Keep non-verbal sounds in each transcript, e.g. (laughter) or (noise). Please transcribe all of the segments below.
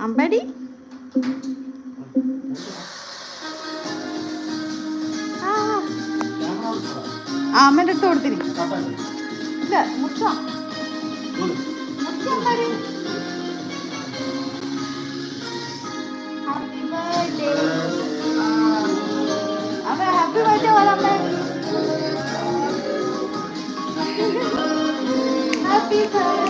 അമ്പടി. ആ. അമ്മേന്റെ അടുത്ത് കൊടുത്തിരി. ഇല്ല മുച്ച ഹാപ്പി ബർത്ത്ഡേ അമ്മ ഹാപ്പി ബർത്ത്ഡേ പറ happy ഹാപ്പി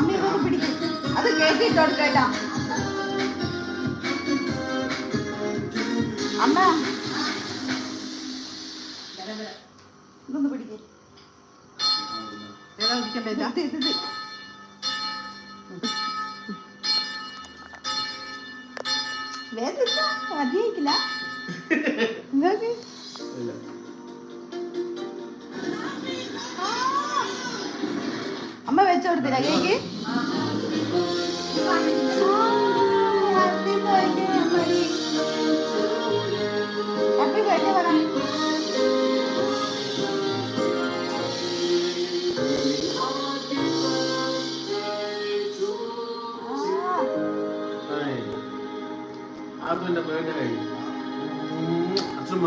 അമ്മ ഇതൊന്ന് പിടിക്കും. അത് കേക്ക് ഇട്ട് കൊടുക്കേട്ടാ അമ്മ. ഇതൊന്ന് പിടിക്കേ. വേദന മതിയായിക്കില്ല നിങ്ങൾക്ക്? അമ്മ വെച്ചു കൊടുത്തില്ല. കേക്ക്? അതും എന്റെ ബേർഡേ അച്ഛമ്മ.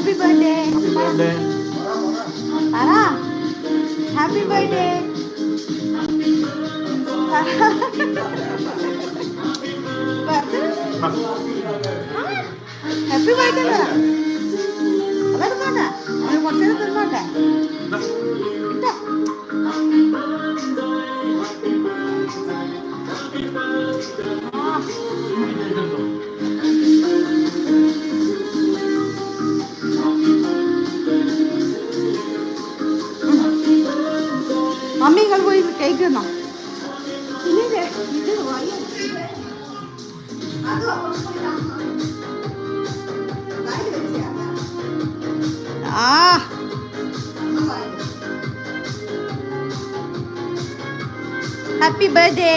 ഹാപ്പി ബർത്ത്ഡേ പറ ഹാപ്പി ബർത്ത്ഡേ ഹാപ്പി ബർത്ത്ഡേ അതെടുക്കോട്ടെ ഒരു കുറച്ചു നേരം തിന്നോട്ടെ നിങ്ങൾ പോയി കേക്ക് തന്നോ ഇല്ലേ, ഇത്. ആ. ഹാപ്പി ബർത്ത്ഡേ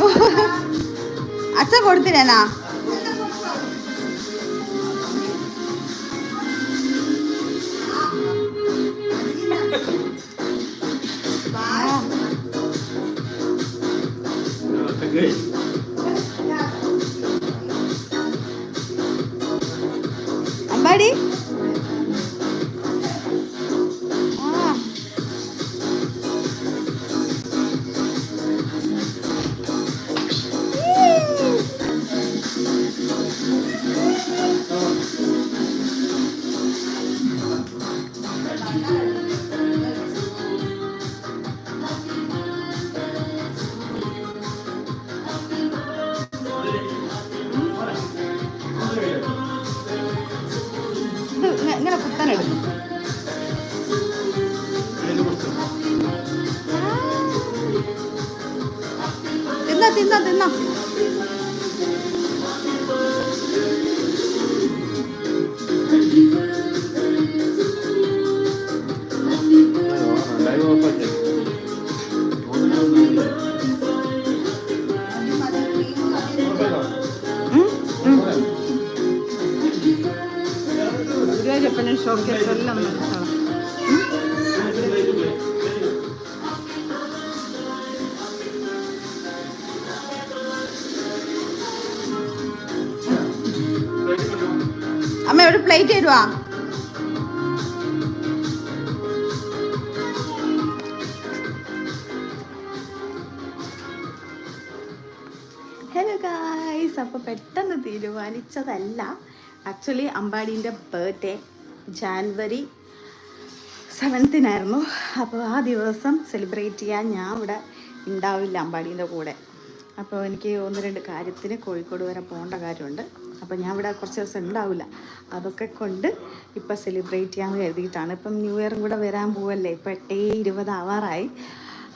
(laughs) അച്ഛ കൊടുത്തില്ലേനാ ഒറ്റയ്ക്ക് അമ്പാടി 된다 된다 చెప్పండి షోకేస్ వెళ్ళి అమ్మ അമ്മ ഒരു പ്ലേറ്റ് തരുവാ. ഹലോ ഗായ്സ് അപ്പോൾ പെട്ടെന്ന് തീരുമാനിച്ചതല്ല. ആക്ച്വലി അമ്പാടീന്റെ ബർത്ത്ഡേ ജാൻവരി സെവൻത്തിനായിരുന്നു അപ്പോൾ ആ ദിവസം സെലിബ്രേറ്റ് ചെയ്യാൻ ഞാൻ ഇവിടെ ഉണ്ടാവില്ല അമ്പാടീന്റെ കൂടെ. അപ്പോൾ എനിക്ക് ഒന്ന് രണ്ട് കാര്യത്തിന് കോഴിക്കോട് വരെ പോകേണ്ട കാര്യമുണ്ട്. അപ്പോൾ ഞാൻ ഇവിടെ കുറച്ച് ദിവസം ഉണ്ടാവില്ല അതൊക്കെ കൊണ്ട് ഇപ്പം സെലിബ്രേറ്റ് ചെയ്യാൻ കരുതിയിട്ടാണ്. ഇപ്പം ന്യൂ ഇയറും കൂടെ വരാൻ പോവല്ലേ? ഇപ്പം എട്ടേ ഇരുപത് ആവാറായി.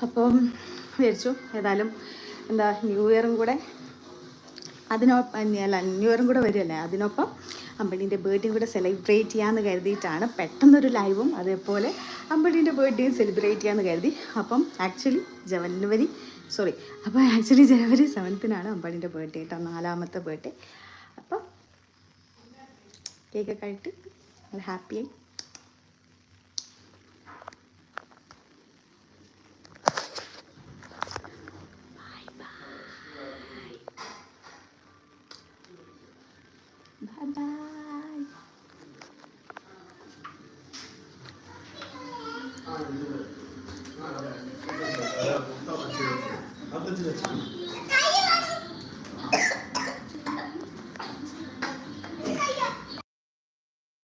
അപ്പം വിചാരിച്ചു ഏതായാലും എന്താ ന്യൂ ഇയറും കൂടെ അതിനൊപ്പം അല്ല ന്യൂ ഇയറും കൂടെ വരുമല്ലേ അതിനൊപ്പം അമ്പടീന്റെ ബർത്ത്ഡേയും കൂടെ സെലിബ്രേറ്റ് ചെയ്യാമെന്ന് കരുതിയിട്ടാണ് പെട്ടെന്നൊരു ലൈവും അതേപോലെ അമ്പടീന്റെ ബർത്ത്ഡേയും സെലിബ്രേറ്റ് ചെയ്യാമെന്ന് കരുതി. അപ്പം ആക്ച്വലി ജനുവരി സോറി അപ്പോൾ ആക്ച്വലി ജനുവരി സെവൻത്തിനാണ് അമ്പടീന്റെ ബർത്ത്ഡേ കേട്ടോ നാലാമത്തെ ബർത്ത്ഡേ കേക്കൊക്കെ കഴിട്ട് ഹാപ്പിയായി Bye bye. Thank.